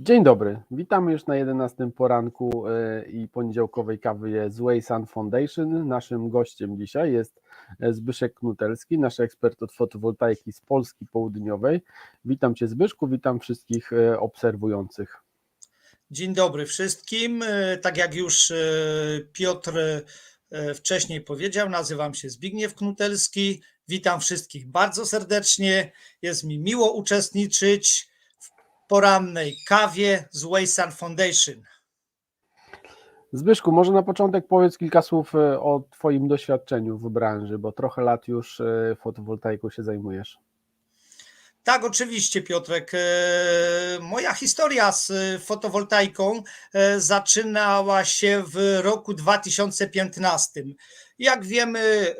Dzień dobry, witamy już na 11 poranku e, i poniedziałkowej kawy z Way Sun Foundation. Naszym gościem dzisiaj jest e, Zbyszek Knutelski, nasz ekspert od fotowoltaiki z Polski Południowej. Witam Cię Zbyszku, witam wszystkich e, obserwujących. Dzień dobry wszystkim. Tak jak już Piotr wcześniej powiedział, nazywam się Zbigniew Knutelski. Witam wszystkich bardzo serdecznie. Jest mi miło uczestniczyć porannej kawie z Waysan Foundation. Zbyszku, może na początek powiedz kilka słów e, o Twoim doświadczeniu w branży, bo trochę lat już e, fotowoltaiką się zajmujesz. Tak, oczywiście, Piotrek. E, Moja historia z fotowoltaiką zaczynała się w roku 2015. Jak wiemy,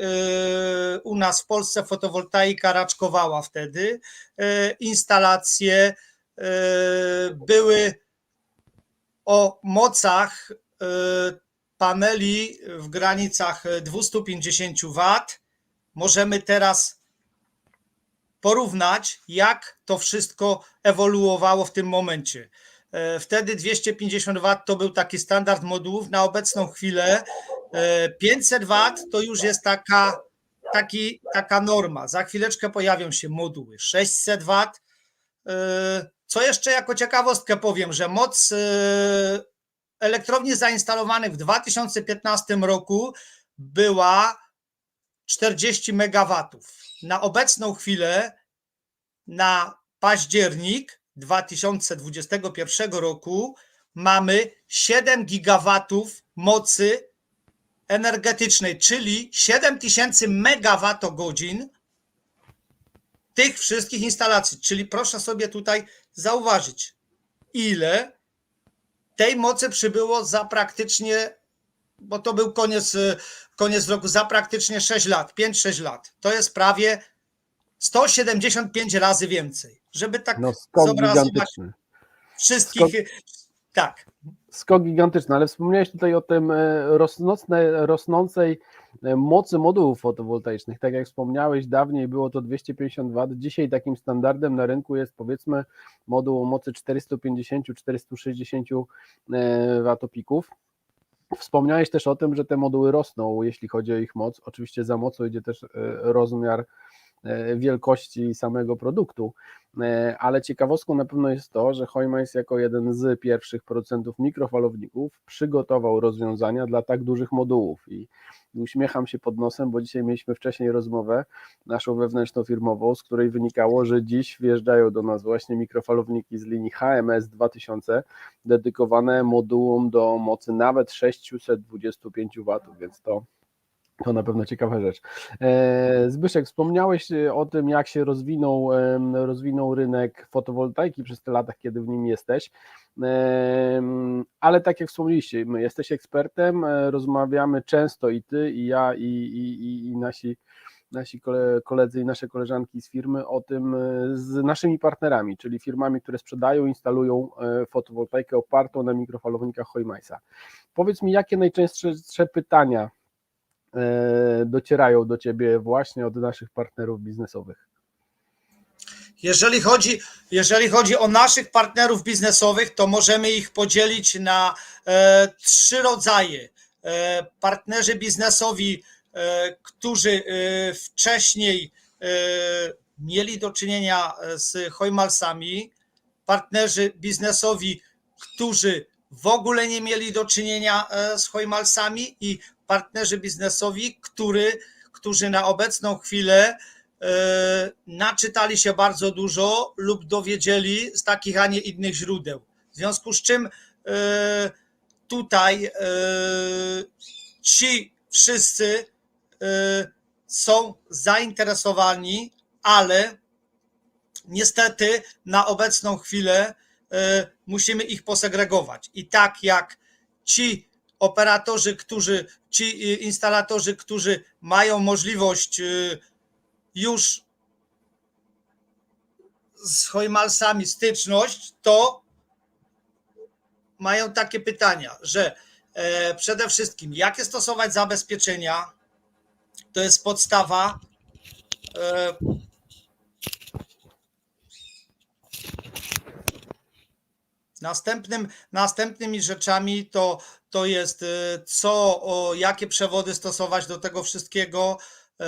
u nas w Polsce fotowoltaika raczkowała wtedy. Instalacje były o mocach e, paneli w granicach 250 W. Możemy teraz porównać, jak to wszystko ewoluowało w tym momencie. E, Wtedy 250 W to był taki standard modułów. Na obecną chwilę e, 500 W to już jest taka, taki, taka norma. Za chwileczkę pojawią się moduły 600 W. Co jeszcze jako ciekawostkę powiem, że moc e, elektrowni zainstalowanych w 2015 roku była 40 MW. Na obecną chwilę, na październik 2021 roku, mamy 7 gigawatów mocy energetycznej, czyli 7000 megawattogodzin tych wszystkich instalacji. Czyli proszę sobie tutaj zauważyć, ile tej mocy przybyło za praktycznie, bo to był koniec, y, koniec roku, za praktycznie 6 lat, 5-6 lat. To jest prawie 175 razy więcej. Żeby tak No zobrazować gigantyczny. wszystkich. Tak. Skok gigantyczny, ale wspomniałeś tutaj o tym e, rosnące, rosnącej e, mocy modułów fotowoltaicznych. Tak jak wspomniałeś, dawniej było to 250 W. Dzisiaj takim standardem na rynku jest powiedzmy moduł o mocy 450-460 e, watopików. Wspomniałeś też o tym, że te moduły rosną, jeśli chodzi o ich moc. Oczywiście za mocą idzie też rozmiar wielkości samego produktu, ale ciekawostką na pewno jest to, że Hoymans jako jeden z pierwszych producentów mikrofalowników przygotował rozwiązania dla tak dużych modułów. I uśmiecham się pod nosem, bo dzisiaj mieliśmy wcześniej rozmowę naszą wewnętrzną firmową, z której wynikało, że dziś wjeżdżają do nas właśnie mikrofalowniki z linii HMS 2000 dedykowane modułom do mocy nawet 625 W, więc to to na pewno ciekawa rzecz. E, Zbyszek, wspomniałeś e, o tym, jak się rozwinął, rozwinął rynek fotowoltaiki przez te lata, kiedy w nim jesteś. Ale tak jak wspomnieliście, my jesteś ekspertem, e, rozmawiamy często i ty, i ja, i, i, i- i nasi, nasi kole- koledzy i nasze koleżanki z firmy o tym z naszymi partnerami, czyli firmami, które sprzedają, instalują fotowoltaikę opartą na mikrofalownikach Hoymaisa. Powiedz mi, jakie najczęstsze pytania docierają do ciebie właśnie od naszych partnerów biznesowych. Jeżeli chodzi, jeżeli chodzi o naszych partnerów biznesowych, to możemy ich podzielić na e, trzy rodzaje. E, partnerzy biznesowi, e, którzy e, wcześniej e, mieli do czynienia z Hojmalsami, partnerzy biznesowi, którzy w ogóle nie mieli do czynienia e, z Hojmalsami i partnerzy biznesowi, który, którzy na obecną chwilę e, naczytali się bardzo dużo lub dowiedzieli z takich, a nie innych źródeł. W związku z czym e, tutaj e, ci wszyscy są zainteresowani, ale niestety na obecną chwilę musimy ich posegregować. I tak jak ci operatorzy, którzy, ci e, instalatorzy, którzy mają możliwość e, już z Hojmalsami styczność, to mają takie pytania, że e, przede wszystkim jakie stosować zabezpieczenia, to jest podstawa. Następnym, następnymi rzeczami to, to jest y, co, o, jakie przewody stosować do tego wszystkiego, e,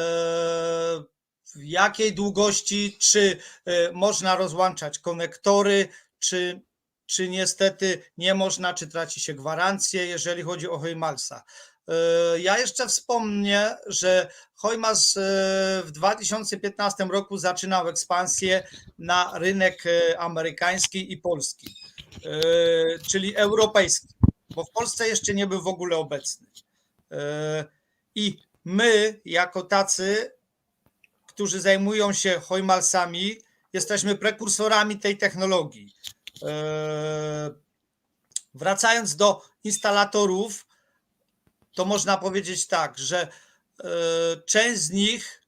w jakiej długości, czy e, można rozłączać konektory, czy, czy niestety nie można, czy traci się gwarancję, jeżeli chodzi o Hojmalsa. Ja jeszcze wspomnę, że Hojmas w 2015 roku zaczynał ekspansję na rynek amerykański i polski, czyli europejski, bo w Polsce jeszcze nie był w ogóle obecny. I my, jako tacy, którzy zajmują się Hojmalsami, jesteśmy prekursorami tej technologii. Wracając do instalatorów, to można powiedzieć tak, że część z nich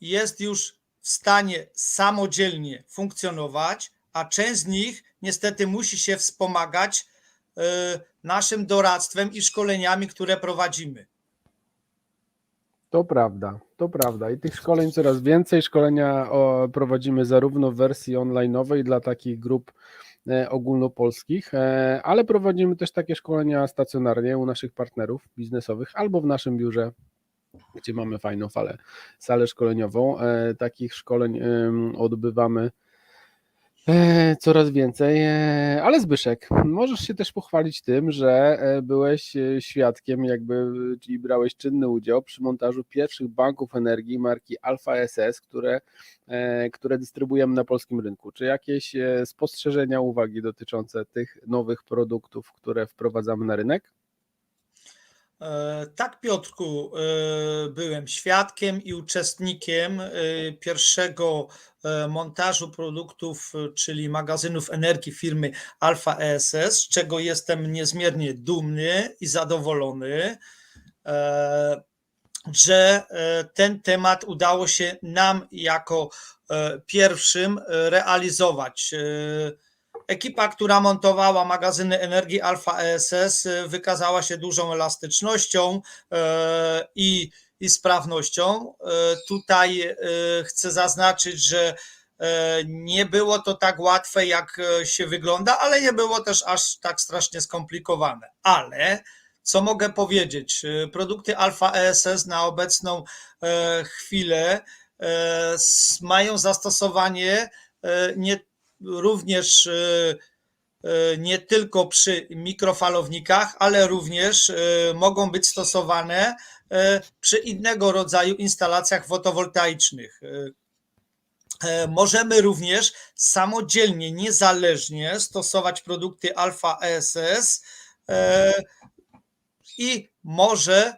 jest już w stanie samodzielnie funkcjonować, a część z nich niestety musi się wspomagać e, naszym doradztwem i szkoleniami, które prowadzimy. To prawda, to prawda. I tych szkoleń coraz więcej. Szkolenia prowadzimy zarówno w wersji online'owej dla takich grup e, ogólnopolskich, e, ale prowadzimy też takie szkolenia stacjonarnie u naszych partnerów biznesowych albo w naszym biurze, gdzie mamy fajną falę, salę szkoleniową. E, Takich szkoleń odbywamy coraz więcej. E, Ale Zbyszek, możesz się też pochwalić tym, że e, byłeś e, świadkiem, jakby, czyli brałeś czynny udział przy montażu pierwszych banków energii marki Alfa SS, które, e, które dystrybuujemy na polskim rynku. Czy jakieś e, spostrzeżenia, uwagi dotyczące tych nowych produktów, które wprowadzamy na rynek? E, Tak, Piotrku, e, byłem świadkiem i uczestnikiem e, pierwszego montażu produktów, czyli magazynów energii firmy Alfa ESS, z czego jestem niezmiernie dumny i zadowolony, że ten temat udało się nam jako pierwszym realizować. Ekipa, która montowała magazyny energii Alfa ESS, y, wykazała się dużą elastycznością e, i, sprawnością. E, Tutaj e, chcę zaznaczyć, że nie było to tak łatwe, jak się wygląda, ale nie było też aż tak strasznie skomplikowane. Ale co mogę powiedzieć? Produkty Alfa ESS na obecną chwilę mają zastosowanie nie również e, e, nie tylko przy mikrofalownikach, ale również e, mogą być stosowane przy innego rodzaju instalacjach fotowoltaicznych. Możemy również samodzielnie, niezależnie stosować produkty Alfa ESS i może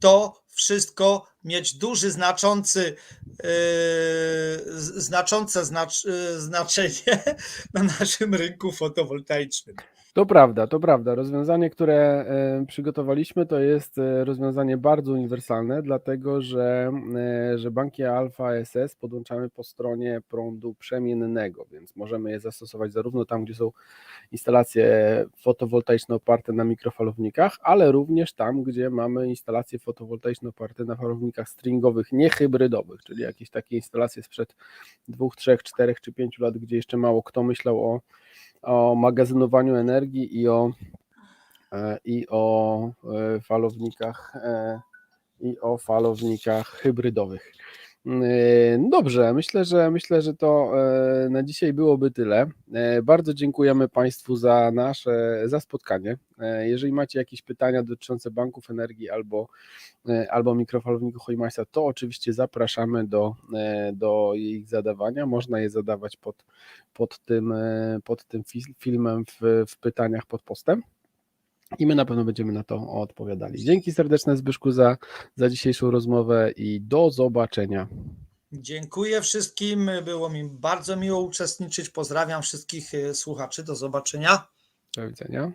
to wszystko mieć duży, znaczący, z- znaczące znacz, e, znaczenie na naszym rynku fotowoltaicznym. To prawda, to prawda. Rozwiązanie, które e, przygotowaliśmy, to jest e, rozwiązanie bardzo uniwersalne, dlatego że, e, że banki Alfa SS podłączamy po stronie prądu przemiennego, więc możemy je zastosować zarówno tam, gdzie są instalacje fotowoltaiczne oparte na mikrofalownikach, ale również tam, gdzie mamy instalacje fotowoltaiczne oparte na falownikach stringowych, niehybrydowych, czyli jakieś takie instalacje sprzed dwóch, trzech, czterech czy pięciu lat, gdzie jeszcze mało kto myślał o o magazynowaniu energii i o, e, i o e, falownikach e, i o falownikach hybrydowych. E, Dobrze, myślę, że myślę, że to e, na dzisiaj byłoby tyle. E, Bardzo dziękujemy Państwu za nasze za spotkanie. Jeżeli macie jakieś pytania dotyczące banków energii albo, albo mikrofalowników Hojmasa, to oczywiście zapraszamy do, do ich zadawania. Można je zadawać pod, pod tym, pod tym fi- filmem w, w pytaniach pod postem. I my na pewno będziemy na to odpowiadali. Dzięki serdeczne Zbyszku za, za dzisiejszą rozmowę i do zobaczenia. Dziękuję wszystkim. Było mi bardzo miło uczestniczyć. Pozdrawiam wszystkich e, słuchaczy. Do zobaczenia. Do widzenia.